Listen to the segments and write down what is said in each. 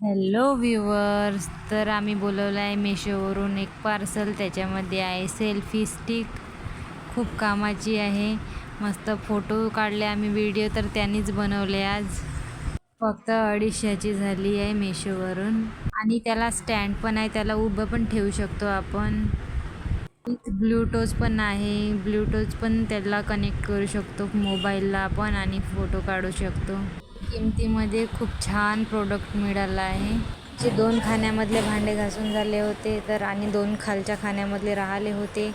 Hello viewers तर आम्ही बोलवलं आहे मेशोवरून एक पार्सल त्याच्यामध्ये आहे सेल्फी स्टिक खूप कामाची आहे. मस्त फोटो काढले आम्ही व्हिडिओ तर त्यांनीच बनवले आज. फक्त अडीचशेची झाली आहे मेशोवरून आणि त्याला स्टँड पण आहे. त्याला उभं पण ठेवू शकतो आपण. ब्लूटूथ पण आहे. ब्लूटूथ पण त्याला कनेक्ट करू शकतो मोबाईलला आपण आणि फोटो काढू शकतो. किमतीमध्ये खूप छान प्रोडक्ट मिळाला आहे. जे दोन खाण्यामधले भांडे घासून झाले होते तर आणि दोन खालच्या खाण्यामधले राहिले होते.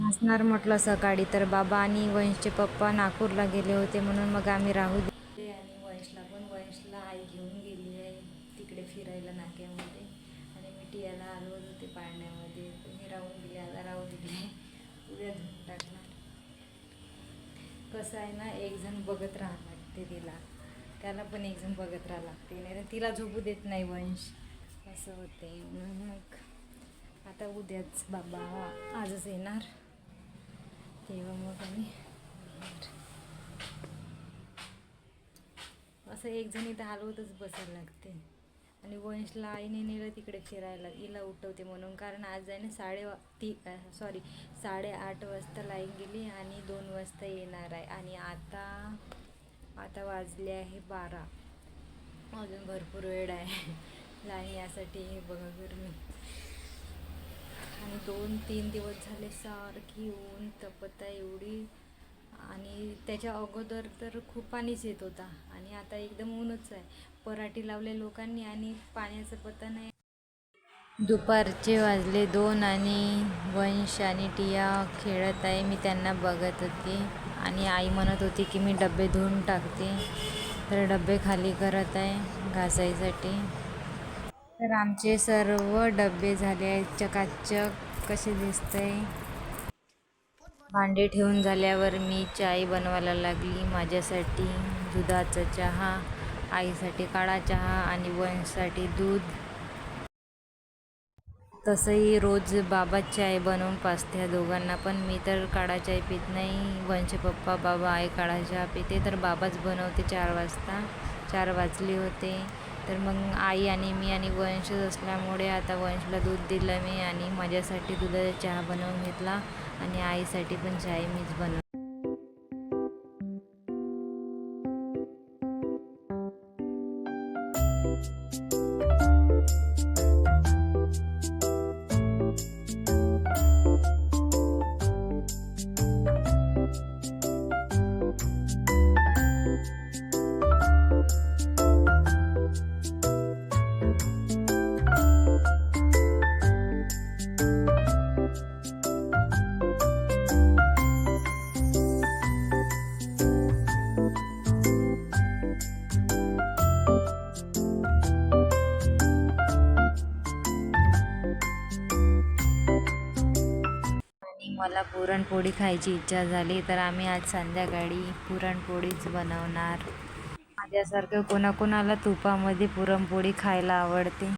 घासणार म्हटलं सकाळी तर बाबा आणि वंशचे पप्पा नागपूरला गेले होते म्हणून मग आम्ही राहू दिले आणि वंशला पण वंशला आई घेऊन गेली आहे तिकडे फिरायला नाक्यामध्ये आणि मी टियाला आलो होते पाळण्यामध्ये हे राहून दिले आता राहू दिले उद्या धुवून टाकणार. कसं आहे ना एक जण बघत राहावं लागते तिला. त्याला पण एक जण बघत राहावं लागते. नाही तर तिला झोपू देत नाही वंश. असं होते म्हणून मग आता उद्याच बाबा आजच येणार. तेव्हा मग आम्ही असं एक जण इथं हलवतच बसायला लागते. आणि वंशला आईने नेलं तिकडे फिरायला हिला उठवते म्हणून. कारण आज आहे ना साडे ती सॉरी साडेआठ वाजता लाईन गेली आणि दोन वाजता येणार आहे. आणि आता आता वाजले आहे बारा. अजून भरपूर वेळ आहे. लाईन यासाठी हे बघा गरमी. आणि दोन तीन दिवस झाले सारखी ऊन तपत आहे एवढी. आणि त्याच्या अगोदर तर खूप पाणीच येत होता. आणि आता एकदम ऊनच आहे. पराठी लावले लोकांनी आणि पाण्याचा पत्ता नाही. दुपारचे वाजले दोन आणि वंश आणि टिया खेळत आहे. मी त्यांना बघत होते. आणि आई म्हणत होती की मी डबे धुवून टाकते. तर डबे खाली करत आहे घासायसाठी. तर आमचे सर्व डबे झाले आहेत. चकाचक कसे दिसतंय? भांडे ठेवून झाल्यावर मी चाय बनवायला लागली. माझ्यासाठी दुधाचा चहा आईसाठी काळा चहा आणि वंशसाठी दूध. तसंही रोज बाबा चाय बनवून पाचते दोघांना पण मी तर काळा चाय पित नाही. वंश पप्पा बाबा आई काळा चहा पिते तर बाबाच बनवते चार वाजता. चार वाजले होते. तर मग आई आणि मी आणि वंशच असल्यामुळे आता वंशला दूध दिलं मी आणि माझ्यासाठी दुधाचा चहा बनवून घेतला आणि आईसाठी पण चाय मीच बनव मला पुरणपोळी खायची इच्छा झाली तर आम्ही आज संध्याकाळी पुरणपोळीच बनवणार. माझ्यासारखं कोणाकोणाला तुपामध्ये पुरणपोळी खायला आवडते.